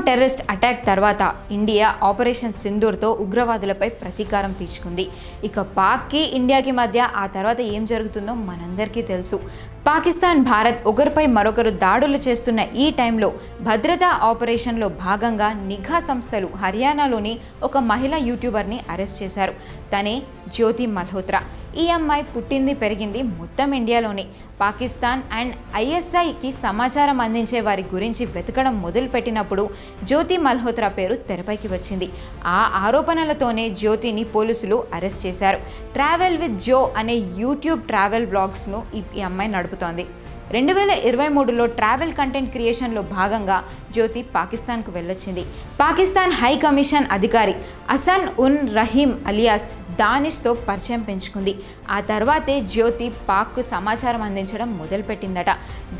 Terrorist attack తర్వాత India operation సింధూర్తో ఉగ్రవాదులపై ప్రతీకారం తీర్చుకుంది. ఇక పాక్కి ఇండియాకి మధ్య ఆ తర్వాత ఏం జరుగుతుందో మనందరికీ తెలుసు. పాకిస్తాన్ భారత్ ఒకరిపై మరొకరు దాడులు చేస్తున్న ఈ టైంలో భద్రతా ఆపరేషన్లో భాగంగా నిఘా సంస్థలు హర్యానాలోని ఒక మహిళా యూట్యూబర్ని అరెస్ట్ చేశారు. తనే జ్యోతి మల్హోత్రా. ఈ అమ్మాయి పుట్టింది పెరిగింది మొత్తం ఇండియాలోనే. పాకిస్తాన్ అండ్ ఐఎస్ఐకి సమాచారం అందించే వారి గురించి వెతకడం మొదలుపెట్టినప్పుడు జ్యోతి మల్హోత్రా పేరు తెరపైకి వచ్చింది. ఆ ఆరోపణలతోనే జ్యోతిని పోలీసులు అరెస్ట్ చేశారు. ట్రావెల్ విత్ జో అనే యూట్యూబ్ ట్రావెల్ బ్లాగ్స్ను ఈ ఈ అమ్మాయి నడుపుతోంది. రెండు వేల ఇరవై మూడులో ట్రావెల్ కంటెంట్ క్రియేషన్లో భాగంగా జ్యోతి పాకిస్తాన్కు వెళ్ళొచ్చింది. పాకిస్తాన్ హై కమిషన్ అధికారి అసన్ ఉన్ రహీం అలియాస్ దానిష్తో పరిచయం పెంచుకుంది. ఆ తర్వాతే జ్యోతి పాక్కు సమాచారం అందించడం మొదలుపెట్టిందట.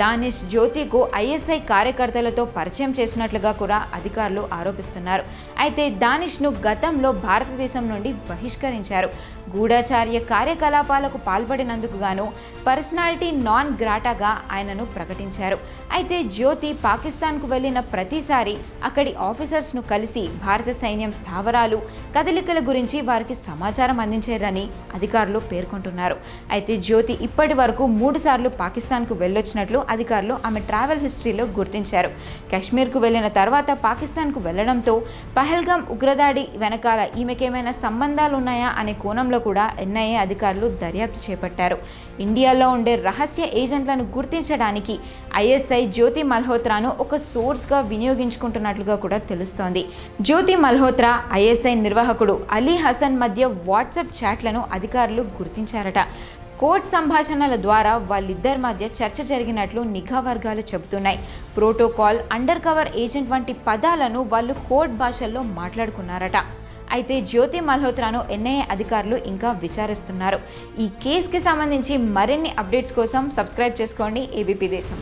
దానిష్ జ్యోతికు ఐఎస్ఐ కార్యకర్తలతో పరిచయం చేసినట్లుగా కూడా అధికారులు ఆరోపిస్తున్నారు. అయితే దానిష్ను గతంలో భారతదేశం నుండి బహిష్కరించారు. గూఢాచార్య కార్యకలాపాలకు పాల్పడినందుకు గాను పర్సనాలిటీ నాన్ గ్రాటాగా ఆయనను ప్రకటించారు. అయితే జ్యోతి పాకిస్తాన్కు వెళ్ళిన ప్రతిసారి అక్కడి ఆఫీసర్స్ను కలిసి భారత సైన్యం స్థావరాలు కదలికల గురించి వారికి సమాచారం అందించారని అధికారులు పేర్కొంటున్నారు. అయితే జ్యోతి ఇప్పటి వరకు మూడు సార్లు పాకిస్తాన్కు వెళ్ళొచ్చినట్లు అధికారులు ఆమె ట్రావెల్ హిస్టరీలో గుర్తించారు. కాశ్మీర్కు వెళ్ళిన తర్వాత పాకిస్తాన్కు వెళ్ళడంతో పహల్గాం ఉగ్రదాడి వెనకాల ఈమెకేమైనా సంబంధాలు ఉన్నాయా అనే కోణంలో కూడా ఎన్ఐఏ అధికారులు దర్యాప్తు చేపట్టారు. ఇండియాలో ఉండే రహస్య ఏజెంట్లను గుర్తించడానికి ఐఎస్ఐ జ్యోతి మల్హోత్రాను ఒక సోర్స్గా వినియోగించుకుంటున్నట్లుగా కూడా తెలుస్తోంది. జ్యోతి మల్హోత్రా ఐఎస్ఐ నిర్వాహకుడు అలీ హసన్ మధ్య వాట్సాప్ చాట్లను అధికారులు గుర్తించారట. కోర్ట్ సంభాషణల ద్వారా వాళ్ళిద్దరి మధ్య చర్చ జరిగినట్లు నిఘా వర్గాలు చెబుతున్నాయి. ప్రోటోకాల్ అండర్ కవర్ ఏజెంట్ వంటి పదాలను వాళ్ళు కోర్ట్ భాషల్లో మాట్లాడుకున్నారట. అయితే జ్యోతి మల్హోత్రాను ఎన్ఐఏ అధికారులు ఇంకా విచారిస్తున్నారు. ఈ కేసుకి సంబంధించి మరిన్ని అప్డేట్స్ కోసం సబ్స్క్రైబ్ చేసుకోండి. ఏబీపీ దేశం.